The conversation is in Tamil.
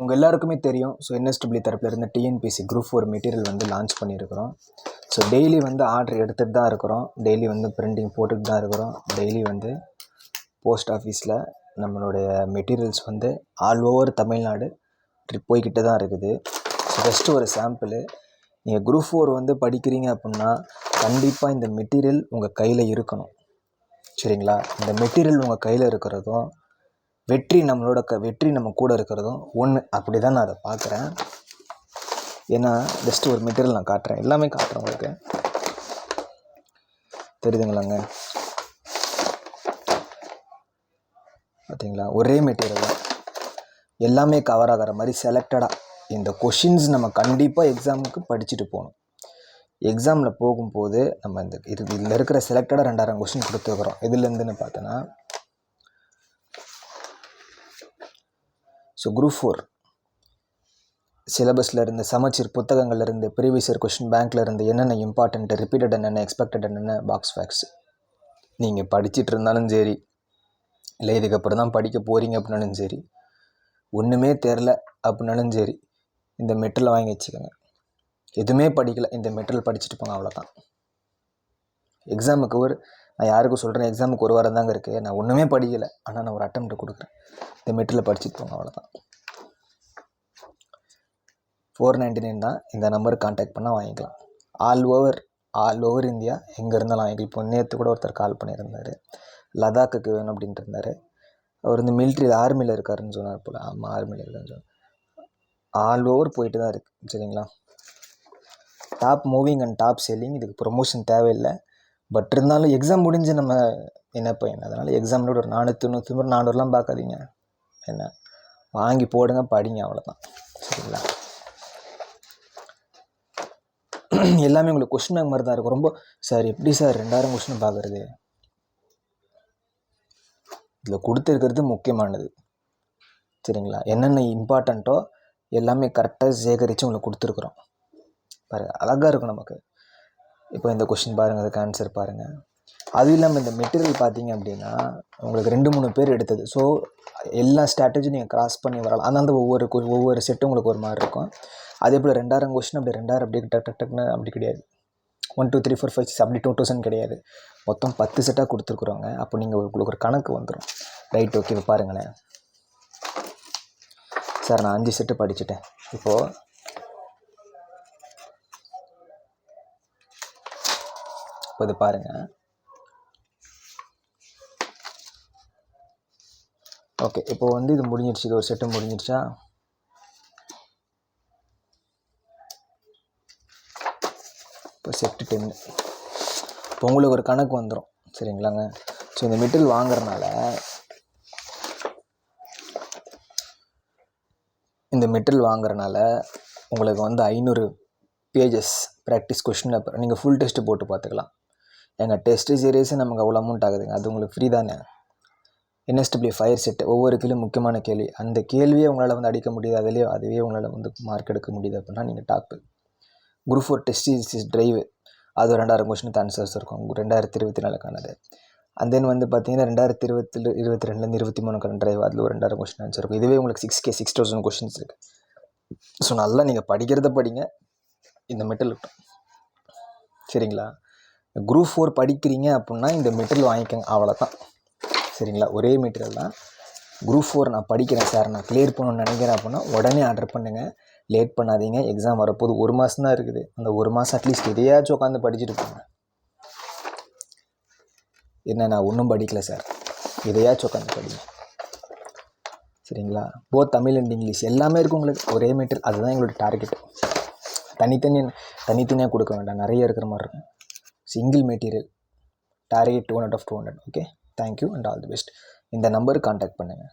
உங்கள் எல்லாருக்குமே தெரியும். ஸோ என்எஸ்டபிள்யூ தரப்புலேருந்து டிஎன்பிசி குரூப் ஃபோர் மெட்டீரியல் வந்து லான்ச் பண்ணியிருக்கிறோம். ஸோ டெய்லி வந்து ஆர்டர் எடுத்துகிட்டு தான் இருக்கிறோம். டெய்லி வந்து பிரிண்டிங் போட்டுகிட்டு தான் இருக்கிறோம். டெய்லி வந்து போஸ்ட் ஆஃபீஸில் நம்மளுடைய மெட்டீரியல்ஸ் வந்து ஆல் ஓவர் தமிழ்நாடு ட்ரிப் போய்கிட்டு தான் இருக்குது. ஸோ ஜஸ்ட்டு ஒரு சாம்பிள் நீங்கள் குரூப் ஃபோர் வந்து படிக்கிறீங்க அப்படின்னா கண்டிப்பாக இந்த மெட்டீரியல் உங்கள் கையில் இருக்கணும். சரிங்களா? இந்த மெட்டீரியல் உங்கள் கையில் இருக்கிறதும் வெற்றி நம்மளோட க வெற்றி நம்ம கூட இருக்கிறதும் ஒன்று அப்படி தான் நான் அதை பார்க்குறேன். ஏன்னா ஜஸ்ட் ஒரு மெட்டீரியல் நான் காட்டுறேன். எல்லாமே காட்டுறேன் உங்களுக்கு. தெரியுதுங்களாங்க? பார்த்தீங்களா? ஒரே மெட்டீரியல் தான். எல்லாமே கவர் ஆகிற மாதிரி செலக்டடாக இந்த கொஷின்ஸ் நம்ம கண்டிப்பாக எக்ஸாமுக்கு படிச்சுட்டு போகணும். எக்ஸாமில் போகும்போது நம்ம இந்த இது இதில் இருக்கிற செலக்டடாக ரெண்டாயிரம் கொஷின் கொடுத்துருக்குறோம். இதுலேருந்துன்னு பார்த்தோன்னா ஸோ குரூப் ஃபோர் சிலபஸில் இருந்து சமச்சீர் புத்தகங்கள்ல இருந்து ப்ரீவியஸ் இயர் கொஷின் பேங்க்கில் இருந்து என்னென்ன இம்பார்ட்டண்ட்டு ரிப்பீட்டட் என்னென்ன எக்ஸ்பெக்டட் என்னென்ன பாக்ஸ் ஃபேக்ஸ் நீங்கள் படிச்சிட்டு இருந்தாலும் சரி இல்லை இதுக்கப்புறம் தான் படிக்க போகிறீங்க அப்படின்னாலும் சரி ஒன்றுமே தெரில அப்படின்னாலும் சரி இந்த மெட்டலை வாங்கி வச்சுக்கோங்க. எதுவுமே படிக்கலை இந்த மெட்டல் படிச்சுட்டு போங்க அவ்வளோதான் எக்ஸாமுக்கு ஒரு நான் யாருக்கும் சொல்கிறேன் எக்ஸாமுக்கு ஒரு வாரம் தாங்க இருக்குது நான் ஒன்றுமே படிக்கலை. ஆனால் நான் ஒரு அட்டம் கொடுக்குறேன். இந்த மெட்டில் படிச்சுட்டு போங்க அவ்வளோதான் ஃபோர் நைன்டி நைன் தான். இந்த நம்பருக்கு காண்டாக்ட் பண்ணால் வாங்கிக்கலாம். All over all over India எங்கே இருந்தாலும் வாங்கிக்கலாம். இப்போ நேற்று கூட ஒருத்தர் கால் பண்ணியிருந்தார். லடாக்குக்கு வேணும் அப்படின்ட்டு இருந்தார். அவர் வந்து மிலிட்ரியில் ஆர்மியில் இருக்காருன்னு சொன்னார் போல். ஆமாம் ஆர்மியில் இருக்காருன்னு சொன்னார். ஆல் ஓவர் போயிட்டு தான் இருக்குது சரிங்களா? Top moving and top selling இதுக்கு ப்ரொமோஷன் தேவையில்லை. பட் இருந்தாலும் எக்ஸாம் முடிஞ்சு நம்ம என்ன பையன் அதனால் எக்ஸாமில் ஒரு நானூற்றி நூற்றி ஒரு நானூறுலாம் பார்க்காதீங்க. என்ன? வாங்கி போடுங்க படிங்க அவ்வளோதான் சரிங்களா? எல்லாமே உங்களுக்கு கொஸ்டின் பேங்க் மாதிரி தான் இருக்கும். ரொம்ப சார் எப்படி சார் ரெண்டாயிரம் கொஸ்டின் பார்க்குறது? இதில் கொடுத்துருக்கிறது முக்கியமானது. சரிங்களா? என்னென்ன இம்பார்ட்டண்ட்டோ எல்லாமே கரெக்டாக சேகரித்து உங்களுக்கு கொடுத்துருக்குறோம். பாருங்கள் அழகாக இருக்கும் நமக்கு. இப்போ இந்த கொஷின் பாருங்கள் அதுக்கு ஆன்சர் பாருங்கள் அதுவும் இல்லாமல் இந்த மெட்டீரியல் பார்த்தீங்க அப்படின்னா உங்களுக்கு ரெண்டு மூணு பேர் எடுத்தது. ஸோ எல்லா ஸ்ட்ராட்டஜியும் நீங்கள் கிராஸ் பண்ணி வரலாம். அதனால ஒவ்வொரு ஒவ்வொரு செட்டும் உங்களுக்கு ஒரு மாதிரி இருக்கும். அதே போல் ரெண்டாயிரம் கொஷின் அப்படி ரெண்டாயிரம் அப்படி டக் டக் டக்னு அப்படி கிடையாது. One two three four five six அப்படி டூ தௌசண்ட் கிடையாது. மொத்தம் பத்து செட்டாக கொடுத்துருக்குறோங்க அப்போ நீங்கள் உங்களுக்கு ஒரு கணக்கு வந்துடும் ரைட் ஓகே பாருங்களேன். சார் நான் அஞ்சு செட்டு படிச்சுட்டேன். இப்போது இப்போ இது பாருங்கள் ஓகே இப்போ வந்து இது முடிஞ்சிடுச்சு. இது ஒரு செட்டு முடிஞ்சிடுச்சா? இப்போ செட்டு டென்னு இப்போ உங்களுக்கு ஒரு கணக்கு வந்துடும் சரிங்களாங்க? ஸோ இந்த மெட்டீரியல் வாங்குறதுனால இந்த மெட்டீரியல் வாங்குறதுனால உங்களுக்கு வந்து ஐநூறு பேஜஸ் ப்ராக்டிஸ் கொஷின் பேப்பர் நீங்கள் ஃபுல் டெஸ்ட்டு போட்டு பார்த்துக்கலாம். எங்கள் டெஸ்ட் சீரியஸே நமக்கு அவ்வளோ அமௌண்ட் ஆகுதுங்க. அது உங்களுக்கு ஃப்ரீ தானே? என்எஸ்டபிள்யூ ஃபயர் செட்டு ஒவ்வொரு கேள்வியும் முக்கியமான கேள்வி. அந்த கேள்வியை உங்களால் வந்து அடிக்க முடியுது அதுலேயே அதுவே உங்களால் வந்து மார்க் எடுக்க முடியுது அப்படின்னா நீங்கள் top group four test drive அது ரெண்டாயிரம் கொஷினுக்கு ஆன்சர்ஸ் இருக்கும். ரெண்டாயிரத்தி இருபத்தி நாலுக்கானது. அண்ட் தென் வந்து பார்த்தீங்கன்னா ரெண்டாயிரத்தி இருபத்தி இருபத்தி ரெண்டுலேருந்து இருபத்தி மூணுக்கான ட்ரைவ் அதில் ஒரு ரெண்டாயிரம் கொஷின் ஆன்சர் இருக்கும். இதுவே உங்களுக்கு six K six thousand questions இருக்குது ஸோ நல்லா நீங்கள் படிக்கிறத படிங்க. இந்த மெட்டல் சரிங்களா? குரூப் ஃபோர் படிக்கிறீங்க அப்படின்னா இந்த மெட்டீரியல் வாங்கிக்கோங்க. அவ்வளோதான் சரிங்களா? ஒரே மெட்டீரியல் தான். குரூப் ஃபோர் நான் படிக்கிறேன் சார். நான் கிளியர் பண்ணணும்னு நினைக்கிறேன் அப்படின்னா உடனே ஆர்டர் பண்ணுங்கள் லேட் பண்ணாதீங்க. எக்ஸாம் வரப்போது ஒரு மாதம் தான் இருக்குது. அந்த ஒரு மாதம் அட்லீஸ்ட் எதையாச்சும் உட்காந்து படிச்சுட்டு போங்க. என்ன நான் ஒன்றும் படிக்கல சார். எதையாச்சும் உட்காந்து படிங்க. சரிங்களா? போ தமிழ் அண்ட் இங்கிலீஷ் எல்லாமே இருக்கும் உங்களுக்கு. ஒரே மெட்டீரியல். அதுதான் எங்களோட டார்கெட் தனித்தனி தனித்தனியாக கொடுக்க வேண்டாம். நிறைய இருக்கிற மாதிரி இருக்கும். Single material target two hundred of two hundred okay thank you and all the best இந்த நம்பருக்கு காண்டாக்ட் பண்ணுங்கள்